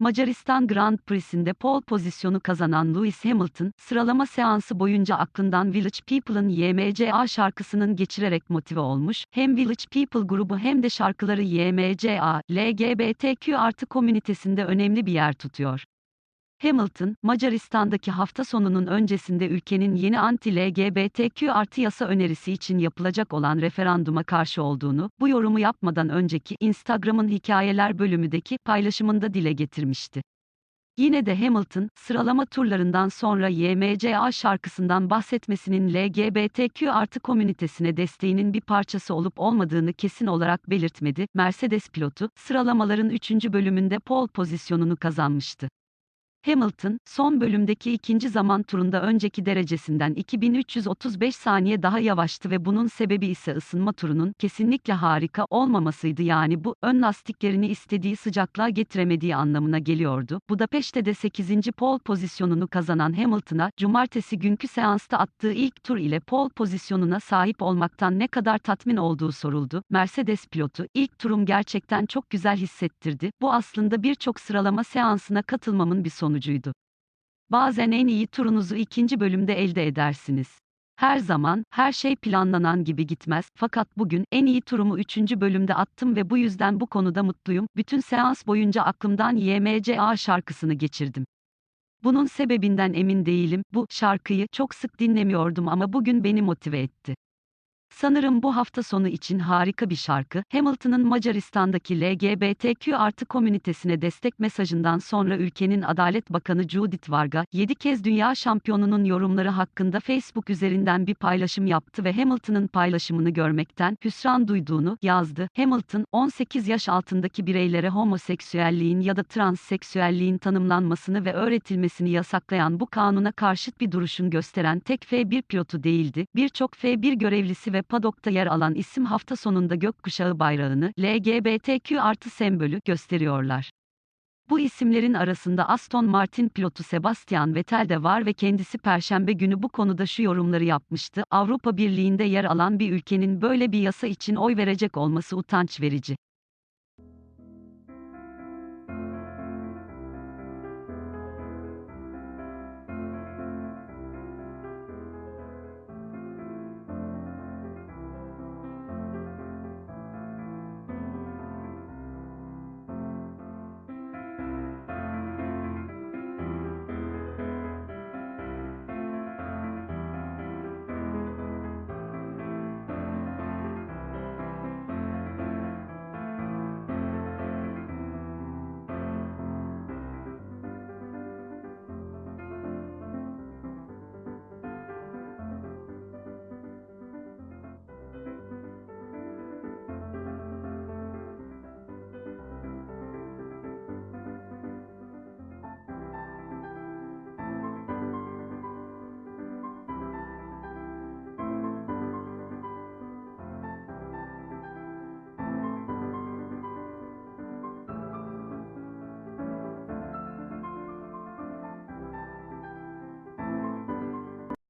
Macaristan Grand Prix'sinde pole pozisyonu kazanan Lewis Hamilton, sıralama seansı boyunca aklından Village People'ın YMCA şarkısının geçirerek motive olmuş, hem Village People grubu hem de şarkıları YMCA, LGBTQ artı komünitesinde önemli bir yer tutuyor. Hamilton, Macaristan'daki hafta sonunun öncesinde ülkenin yeni anti-LGBTQ artı yasa önerisi için yapılacak olan referanduma karşı olduğunu, bu yorumu yapmadan önceki Instagram'ın hikayeler bölümündeki paylaşımında dile getirmişti. Yine de Hamilton, sıralama turlarından sonra YMCA şarkısından bahsetmesinin LGBTQ artı komünitesine desteğinin bir parçası olup olmadığını kesin olarak belirtmedi. Mercedes pilotu, sıralamaların 3. bölümünde pole pozisyonunu kazanmıştı. Hamilton, son bölümdeki ikinci zaman turunda önceki derecesinden 2335 saniye daha yavaştı ve bunun sebebi ise ısınma turunun kesinlikle harika olmamasıydı yani bu, ön lastiklerini istediği sıcaklığa getiremediği anlamına geliyordu. Budapeşte de 8. pole pozisyonunu kazanan Hamilton'a, cumartesi günkü seansta attığı ilk tur ile pole pozisyonuna sahip olmaktan ne kadar tatmin olduğu soruldu. Mercedes pilotu, ilk turum gerçekten çok güzel hissettirdi, bu aslında birçok sıralama seansına katılmamın bir sonucu sonucuydu. Bazen en iyi turunuzu ikinci bölümde elde edersiniz. Her zaman, her şey planlanan gibi gitmez, fakat bugün, en iyi turumu üçüncü bölümde attım ve bu yüzden bu konuda mutluyum, bütün seans boyunca aklımdan YMCA şarkısını geçirdim. Bunun sebebinden emin değilim, bu şarkıyı çok sık dinlemiyordum ama bugün beni motive etti. Sanırım bu hafta sonu için harika bir şarkı. Hamilton'ın Macaristan'daki LGBTQ artı komünitesine destek mesajından sonra ülkenin Adalet Bakanı Judith Varga, 7 kez dünya şampiyonunun yorumları hakkında Facebook üzerinden bir paylaşım yaptı ve Hamilton'ın paylaşımını görmekten hüsran duyduğunu yazdı. Hamilton, 18 yaş altındaki bireylere homoseksüelliğin ya da transseksüelliğin tanımlanmasını ve öğretilmesini yasaklayan bu kanuna karşıt bir duruşun gösteren tek F1 pilotu değildi. Birçok F1 görevlisi ve padokta yer alan isim hafta sonunda gökkuşağı bayrağını, LGBTQ artı sembolü gösteriyorlar. Bu isimlerin arasında Aston Martin pilotu Sebastian Vettel de var ve kendisi perşembe günü bu konuda şu yorumları yapmıştı. Avrupa Birliği'nde yer alan bir ülkenin böyle bir yasa için oy verecek olması utanç verici.